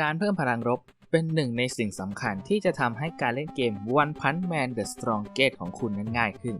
การเพิ่มพลังรบเป็นหนึ่งในสิ่งสำคัญที่จะทำให้การเล่นเกม One Punch Man The Strongest ของคุณนั้นง่ายขึ้น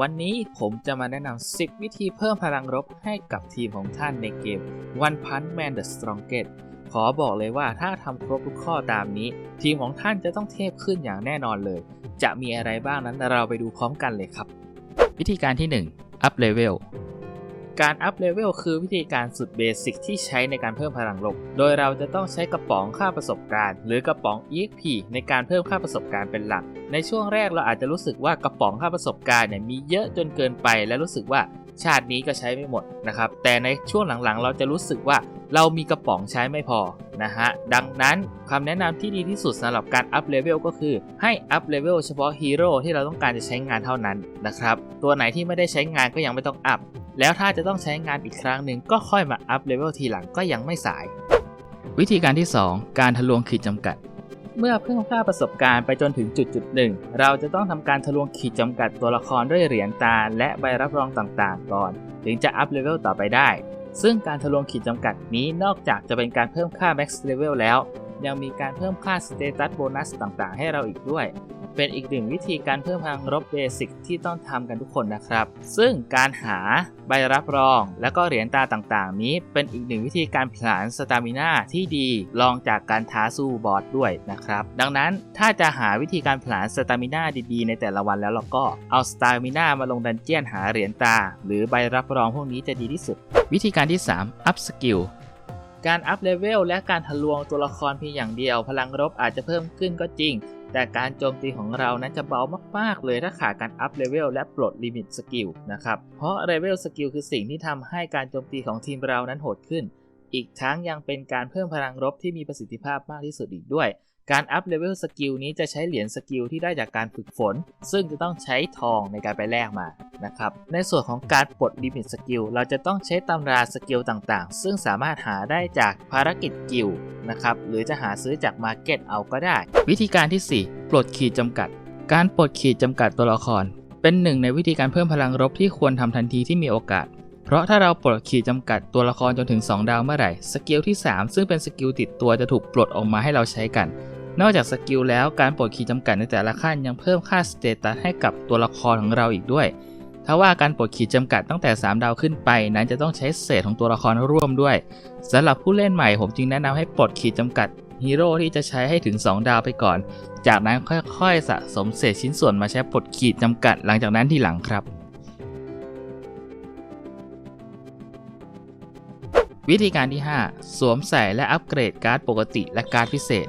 วันนี้ผมจะมาแนะนำ 10 วิธีเพิ่มพลังรบให้กับทีมของท่านในเกม One Punch Man The Strongest ขอบอกเลยว่าถ้าทำครบทุกข้อตามนี้ ทีมของท่านจะต้องเทพขึ้นอย่างแน่นอนเลย จะมีอะไรบ้างนั้นเราไปดูพร้อมกันเลยครับ วิธีการที่1 Up Level การอัพเลเวลคือวิธีการสุดเบสิกที่ใช้ในการเพิ่มพลังลบ โดยเราจะต้องใช้กระป๋องค่าประสบการณ์ หรือกระป๋อง EXP ในการเพิ่มค่าประสบการณ์เป็นหลัก ในช่วงแรกเราอาจจะรู้สึกว่ากระป๋องค่าประสบการณ์เนี่ยมีเยอะจนเกินไป และรู้สึกว่าชาตินี้ก็ใช้ไม่หมดนะครับ แต่ในช่วงหลังๆ เราจะรู้สึกว่าเรามีกระป๋องใช้ไม่พอนะฮะ ดังนั้นคำแนะนำที่ดีที่สุดสำหรับการอัพเลเวลก็คือ ให้อัพเลเวลเฉพาะฮีโร่ที่เราต้องการจะใช้งานเท่านั้นนะครับ ตัวไหนที่ไม่ได้ใช้งานก็ยังไม่ต้องอัพ แล้วถ้าจะต้องใช้งานอีกครั้งหนึ่งก็ค่อยมาอัพเลเวลทีหลังก็ยังไม่สาย วิธีการที่ 2 การทะลวงขีดจำกัด เมื่อเพิ่มค่าประสบการณ์ไปจนถึงจุดจุดหนึ่งเราจะต้องทำการทะลวงขีดจำกัดตัวละครด้วยเหรียญตาและใบรับรองต่างๆ ก่อน ถึงจะอัพเลเวลต่อไปได้ ซึ่งการทะลวงขีดจำกัดนี้นอกจากจะเป็นการเพิ่มค่า Max Level แล้ว ยังมีการเพิ่มค่า Status Bonus ต่างๆ ให้เราอีกด้วย เป็นอีกหนึ่งวิธีการเพิ่มพลังรบเบสิกที่ต้องทำกันทุกคนนะครับ ซึ่งการหาใบรับรอง และก็เหรียญตาต่างๆ นี้เป็นอีกหนึ่งวิธีการผลานสตามิน่าที่ดีรองจากการท้าสู้บอสด้วยนะครับ ดังนั้นถ้าจะหาวิธีการผลานสตามิน่าดีๆ ในแต่ละวันแล้วเราก็เอาสตามิน่ามาลงดันเจียนหาเหรียญตา หรือใบรับรองพวกนี้จะดีที่สุด วิธีการที่3 up skill การอัพเลเวลและการทะลวงตัวละครเพียงอย่างเดียว พลังรบอาจจะเพิ่มขึ้นก็จริง แต่การโจมตีของเรานั้นจะเบามาก ๆ เลยถ้าขาดการอัพเลเวลและปลดลิมิตสกิลนะครับ เพราะเลเวลสกิลคือสิ่งที่ทำให้การโจมตีของทีมเรานั้นโหดขึ้น อีกทั้งยังเป็นการเพิ่มพลังรบที่มีประสิทธิภาพมากที่สุดอีกด้วย การอัพเลเวลสกิลนี้จะใช้เหรียญสกิลที่ได้จากการฝึกฝน ซึ่งจะต้องใช้ทองในการไปแลกมานะครับ ในส่วนของการปลดลิมิตสกิลเราจะต้องใช้ตำราสกิลต่างๆ ซึ่งสามารถหาได้จากภารกิจกิลนะครับ หรือจะหาซื้อจากมาร์เก็ตเอาก็ได้ วิธีการที่ 4 ปลดขีดจำกัด การปลดขีดจำกัดตัวละคร เป็นหนึ่งในวิธีการเพิ่มพลังรบที่ควรทำทันทีที่มีโอกาสเพราะถ้าเราปลดขีดจำกัดตัวละครจนถึง 2 ดาวเมื่อไหร่ สกิลที่ 3 ซึ่งเป็นสกิลติดตัวจะถูกปลดออกมาให้เราใช้กัน นอกจากสกิลแล้วการปลดขีดจำกัดในแต่ละขั้นยังเพิ่มค่าสเตตัสให้กับตัวละครของเราอีกด้วยถ้าว่าการปลดขีดจำกัดตั้งแต่ 3 ดาวขึ้นไป นั้นจะต้องใช้เศษของตัวละครร่วมด้วยสำหรับผู้เล่นใหม่ผมจึงแนะนำให้ปลดขีดจำกัดฮีโร่ที่จะใช้ให้ถึง 2 ดาวไปก่อน จากนั้นค่อยๆ สะสมเศษชิ้นส่วนมาใช้ปลดขีดจำกัดหลังจากนั้นที่หลังครับ วิธีการที่ 5 สวมใส่และอัปเกรดการ์ดปกติและการ์ดพิเศษ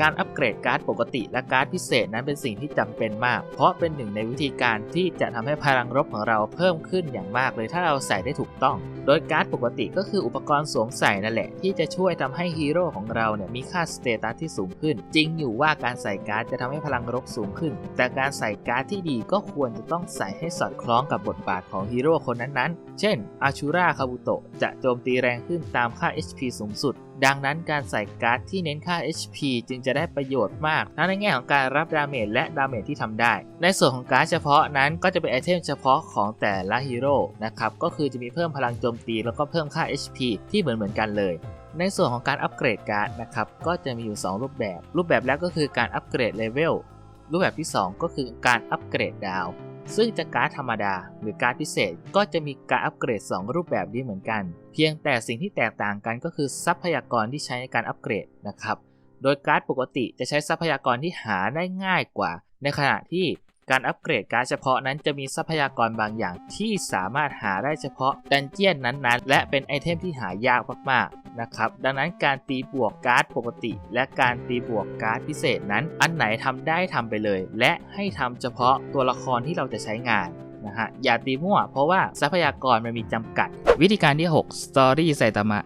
การอัปเกรดการ์ดปกติและการ์ดพิเศษนั้นเป็นสิ่งที่จำเป็นมาก เพราะเป็นหนึ่งในวิธีการที่จะทำให้พลังรบของเราเพิ่มขึ้นอย่างมากเลยถ้าเราใส่ได้ถูกต้อง โดยการ์ดปกติก็คืออุปกรณ์สวมใส่นั่นแหละที่จะช่วยทำให้ฮีโร่ของเราเนี่ยมีค่าสเตตัสที่สูงขึ้น จริงอยู่ว่าการใส่การ์ดจะทำให้พลังรบสูงขึ้น แต่การใส่การ์ดที่ดีก็ควรจะต้องใส่ให้สอดคล้องกับบทบาทของฮีโร่คนนั้นๆ เช่นอาชูราคาบุโตะจะโจมตีแรงขึ้นตามค่า HP สูงสุด ดังนั้นการใส่การ์ดที่เน้นค่า HP จึงจะได้ประโยชน์มากทั้งในแง่ของการรับดาเมจและดาเมจที่ทำได้ ในส่วนของการ์ดเฉพาะนั้นก็จะเป็นไอเทมเฉพาะของแต่ละฮีโร่นะครับก็คือจะมีเพิ่มพลังโจมตีแล้วก็เพิ่มค่า HP ที่เหมือนเหมือนกันเลย ในส่วนของการอัปเกรดการ์ดนะครับก็จะมีอยู่ 2 รูปแบบ รูปแบบแรกก็คือการอัปเกรดเลเวลรูปแบบที่ 2 ก็คือการอัปเกรดดาว ซึ่งจะการ์ดธรรมดาหรือการ์ดพิเศษก็จะมีการอัปเกรด 2 รูปแบบนี้เหมือนกัน เพียงแต่สิ่งที่แตกต่างกันก็คือทรัพยากรที่ใช้ในการอัปเกรดนะครับ โดยการ์ดปกติจะใช้ทรัพยากรที่หาได้ง่ายกว่า ในขณะที่ การอัปเกรดการ์ดเฉพาะนั้นจะมีทรัพยากรบางอย่างที่สามารถหาได้เฉพาะดันเจียนนั้นๆ และเป็นไอเทมที่หายากมากๆนะครับดังนั้นการตีบวกการ์ดปกติ และการตีบวกการ์ดพิเศษนั้น อันไหนทำได้ทำไปเลย และให้ทำเฉพาะตัวละครที่เราจะใช้งานนะฮะอย่าตีมั่วเพราะว่าทรัพยากรมันมีจำกัด วิธีการที่ 6 Story ไซตามะ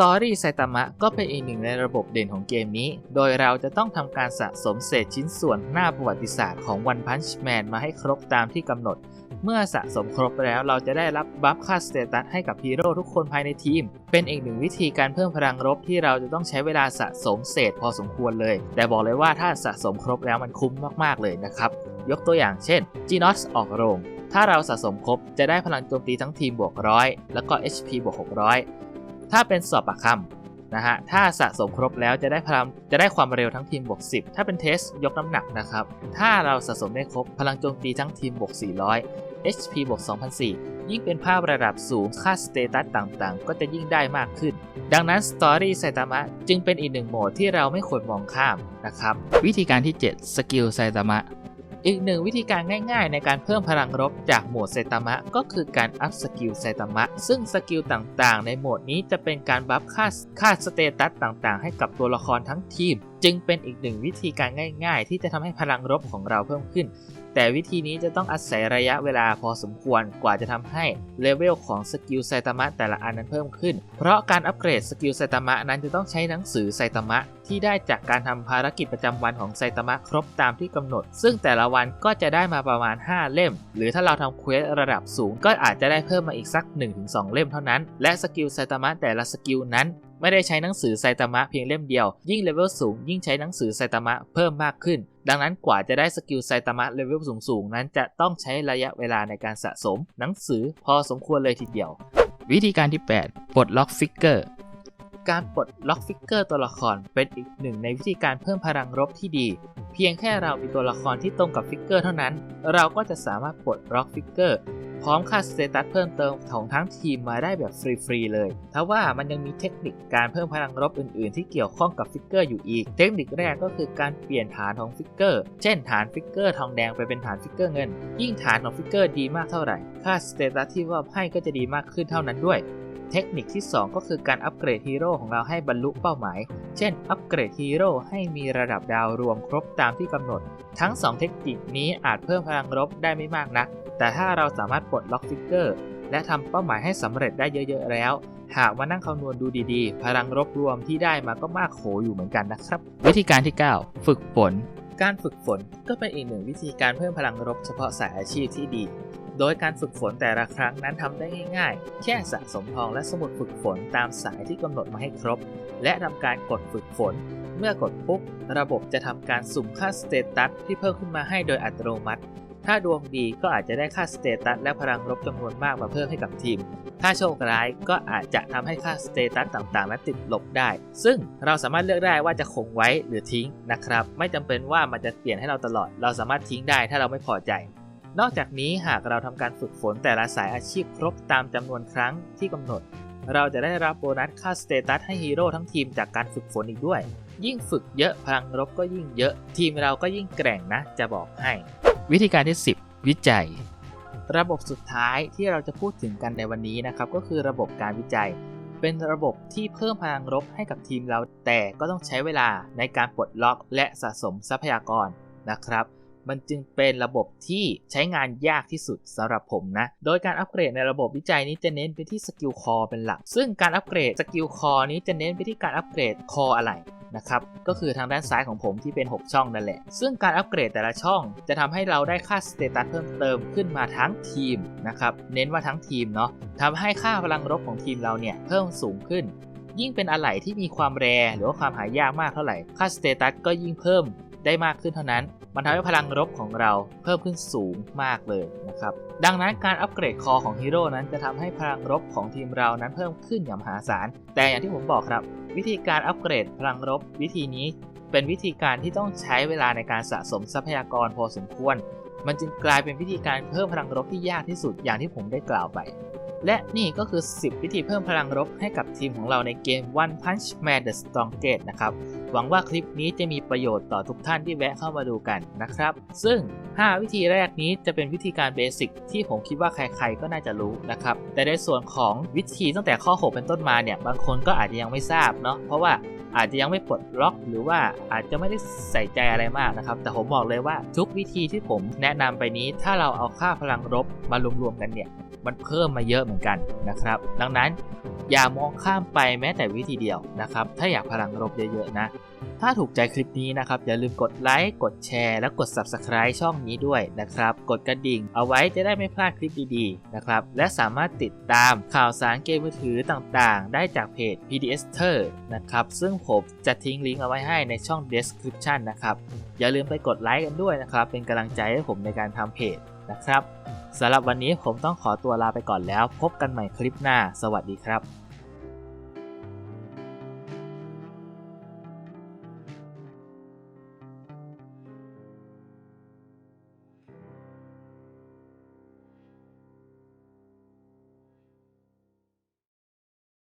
Story ไซตามะก็เป็นอีกหนึ่งในระบบเด่นของเกมนี้ โดยเราจะต้องทำการสะสมเศษชิ้นส่วนหน้าประวัติศาสตร์ของ One Punch Man มาให้ครบตามที่กำหนด เมื่อสะสมครบแล้วเราจะได้รับบัฟค่าสเตตัสให้กับฮีโร่ทุกคนภายในทีม เป็นอีกหนึ่งวิธีการเพิ่มพลังรบที่เราจะต้องใช้เวลาสะสมเศษพอสมควรเลย แต่บอกเลยว่าถ้าสะสมครบแล้วมันคุ้มมากๆเลยนะครับ ยกตัวอย่างเช่น g n o s ออกโรงถ้าเราสะสมครบจะได้พลังโจมตีทั้งทีมบวกร้อยแล้วก็ HP บวก600 ถ้าเป็นสอบปากคำนะฮะถ้าสะสมครบแล้วจะได้พลังจะได้ความเร็วทั้งทีมบวก 10 ถ้าเป็นเทสยกน้ำหนักนะครับ ถ้าเราสะสมได้ครบพลังโจมตีทั้งทีมบวก 400 HP บวก2004 ยิ่งเป็นภาพระดับสูงค่าสเตตัสต่างๆ ก็จะยิ่งได้มากขึ้น ดังนั้น Story ไซตามะจึงเป็นอีกหนึ่งโหมดที่เราไม่ควรมองข้ามนะครับวิธีการที่ 7 สกิลไซตามะ อีกหนึ่งวิธีการง่ายๆ ในการเพิ่มพลังรบจากโหมดไซตามะก็คือการอัพสกิลไซตามะ ซึ่งสกิลต่างๆ ในโหมดนี้จะเป็นการบัฟค่าค่าสเตตัสต่างๆ ให้กับตัวละครทั้งทีม จึงเป็นอีกหนึ่งวิธีการง่าย ๆ ที่จะทำให้พลังรบของเราเพิ่มขึ้น แต่วิธีนี้จะต้องอาศัยระยะเวลาพอสมควรกว่าจะทำให้เลเวลของสกิลไซตามะแต่ละอันนั้นเพิ่มขึ้น เพราะการอัปเกรดสกิลไซตามะนั้นจะต้องใช้หนังสือไซตามะที่ได้จากการทำภารกิจประจำวันของไซตามะครบตามที่กำหนด ซึ่งแต่ละวันก็จะได้มาประมาณ 5 เล่ม หรือถ้าเราทำเควสระดับสูงก็อาจจะได้เพิ่มมาอีกสัก 1-2 เล่มเท่านั้น และสกิลไซตามะแต่ละสกิลนั้นไม่ได้ใช้หนังสือไซตามะเพียงเล่มเดียว ยิ่งเลเวลสูงยิ่งใช้หนังสือไซตามะเพิ่มมากขึ้น ดังนั้นกว่าจะได้สกิลไซตามะเลเวลสูงๆ นั้นจะต้องใช้ระยะเวลาในการสะสมหนังสือพอสมควรเลยทีเดียว วิธีการที่ 8 ปลดล็อกฟิกเกอร์ การปลดล็อกฟิกเกอร์ตัวละครเป็นอีกหนึ่งในวิธีการเพิ่มพลังรบที่ดี เพียงแค่เรามีตัวละครที่ตรงกับฟิกเกอร์เท่านั้น เราก็จะสามารถปลดล็อกฟิกเกอร์ พร้อมค่าสเตตัสเพิ่มเติมของทั้งทีมมาได้แบบฟรีๆเลยทว่ามันยังมีเทคนิคการเพิ่มพลังรบอื่นๆ ที่เกี่ยวข้องกับฟิกเกอร์อยู่อีก เทคนิคแรกก็คือการเปลี่ยนฐานของฟิกเกอร์ เช่นฐานฟิกเกอร์ทองแดงไปเป็นฐานฟิกเกอร์เงิน ยิ่งฐานของฟิกเกอร์ดีมากเท่าไหร่ ค่าสเตตัสที่ว่าให้ก็จะดีมากขึ้นเท่านั้นด้วย เทคนิคที่ 2 ก็คือการอัปเกรดฮีโร่ของเราให้บรรลุเป้าหมาย เช่น อัปเกรดฮีโร่ให้มีระดับดาวรวมครบตามที่กำหนด ทั้ง 2 เทคนิคนี้อาจเพิ่มพลังรบได้ไม่มากนัก แต่ถ้าเราสามารถปลดล็อกฟิกเกอร์ และทำเป้าหมายให้สำเร็จได้เยอะ ๆ แล้ว หากมานั่งคำนวณดูดีๆ พลังรบรวมที่ได้มาก็มากโขอยู่เหมือนกันนะครับ วิธีการที่ 9 ฝึกฝนการฝึกฝนก็เป็นอีกหนึ่งวิธีการเพิ่มพลังรบเฉพาะสายอาชีพที่ดี โดยการฝึกฝนแต่ละครั้งนั้นทำได้ง่ายๆ แค่สะสมทองและสมุดฝึกฝนตามสายที่กำหนดมาให้ครบ และทำการกดฝึกฝน เมื่อกดปุ๊บระบบจะทำการสุ่มค่าสเตตัสที่เพิ่มขึ้นมาให้โดยอัตโนมัติ ถ้าดวงดีก็อาจจะได้ค่าสเตตัสและพลังรบจำนวนมากมาเพิ่มให้กับทีม ถ้าโชคร้ายก็อาจจะทำให้ค่าสเตตัสต่างๆนั้นติดลบได้ ซึ่งเราสามารถเลือกได้ว่าจะคงไว้หรือทิ้งนะครับ ไม่จำเป็นว่ามันจะเปลี่ยนให้เราตลอด เราสามารถทิ้งได้ถ้าเราไม่พอใจ นอกจากนี้หากเราทำการฝึกฝนแต่ละสายอาชีพครบตามจำนวนครั้งที่กำหนด เราจะได้รับโบนัสค่าสเตตัสให้ฮีโร่ทั้งทีมจากการฝึกฝนอีกด้วย ยิ่งฝึกเยอะพลังรบก็ยิ่งเยอะ ทีมเราก็ยิ่งแกร่งนะ จะบอกให้ วิธีการที่ 10 วิจัย ระบบสุดท้ายที่เราจะพูดถึงกันในวันนี้นะครับ ก็คือระบบการวิจัย เป็นระบบที่เพิ่มพลังรบให้กับทีมเรา แต่ก็ต้องใช้เวลาในการปลดล็อกและสะสมทรัพยากรนะครับ มันจึงเป็นระบบที่ใช้งานยากที่สุดสำหรับผมนะ โดยการอัปเกรดในระบบวิจัยนี้จะเน้นไปที่สกิลคอเป็นหลัก ซึ่งการอัปเกรดสกิลคอนี้จะเน้นไปที่การอัปเกรดคออะไรนะครับ ก็คือทางด้านซ้ายของผมที่เป็น 6 ช่องนั่นแหละ ซึ่งการอัปเกรดแต่ละช่องจะทำให้เราได้ค่าสเตตัสเพิ่มเติมขึ้นมาทั้งทีมนะครับ เน้นว่าทั้งทีมเนาะทำให้ค่าพลังรบของทีมเราเนี่ยเพิ่มสูงขึ้น ยิ่งเป็นอะไหล่ที่มีความแรหรือว่าความหายากมากเท่าไหร่ ค่าสเตตัสก็ยิ่งเพิ่มได้มากขึ้นเท่านั้น มันทำให้พลังรบของเราเพิ่มขึ้นสูงมากเลยนะครับ ดังนั้นการอัปเกรดคอของฮีโร่นั้นจะทำให้พลังรบของทีมเรานั้นเพิ่มขึ้นอย่างมหาศาล แต่อย่างที่ผมบอกครับ วิธีการอัปเกรดพลังรบวิธีนี้ เป็นวิธีการที่ต้องใช้เวลาในการสะสมทรัพยากรพอสมควร มันจึงกลายเป็นวิธีการเพิ่มพลังรบที่ยากที่สุดอย่างที่ผมได้กล่าวไป และนี่ก็คือ 10 วิธีเพิ่มพลังรบให้กับทีมของเราในเกม One Punch Man The Strongest นะครับหวังว่าคลิปนี้จะมีประโยชน์ต่อทุกท่านที่แวะเข้ามาดูกันนะครับ ซึ่ง 5 วิธีแรกนี้จะเป็นวิธีการเบสิกที่ผมคิดว่าใครๆก็น่าจะรู้นะครับ แต่ในส่วนของวิธีตั้งแต่ข้อ 6 เป็นต้นมาเนี่ย บางคนก็อาจจะยังไม่ทราบเนาะ เพราะว่าอาจจะยังไม่ปลดล็อกหรือว่าอาจจะไม่ได้ใส่ใจอะไรมากนะครับ แต่ผมบอกเลยว่าทุกวิธีที่ผมแนะนำไปนี้ถ้าเราเอาค่าพลังรบมารวมๆกันเนี่ย มันเพิ่มมาเยอะเหมือนกันนะครับ ดังนั้นอย่ามองข้ามไปแม้แต่วิธีเดียวนะครับ ถ้าอยากพลังรบเยอะๆนะถ้าถูกใจคลิปนี้นะครับ อย่าลืมกดไลค์กดแชร์ และกด Subscribe ช่องนี้ด้วยนะครับ กดกระดิ่งเอาไว้จะได้ไม่พลาดคลิปดีๆนะครับ และสามารถติดตามข่าวสารเกมมือถือต่างๆ ได้จากเพจ PDSter นะครับ ซึ่งผมจะทิ้งลิงก์เอาไว้ให้ในช่อง description นะครับ อย่าลืมไปกดไลค์กันด้วยนะครับ เป็นกำลังใจให้ผมในการทำเพจนะครับสำหรับวันนี้ผมต้องขอตัวลาไปก่อนแล้ว พบกันใหม่คลิปหน้า สวัสดีครับ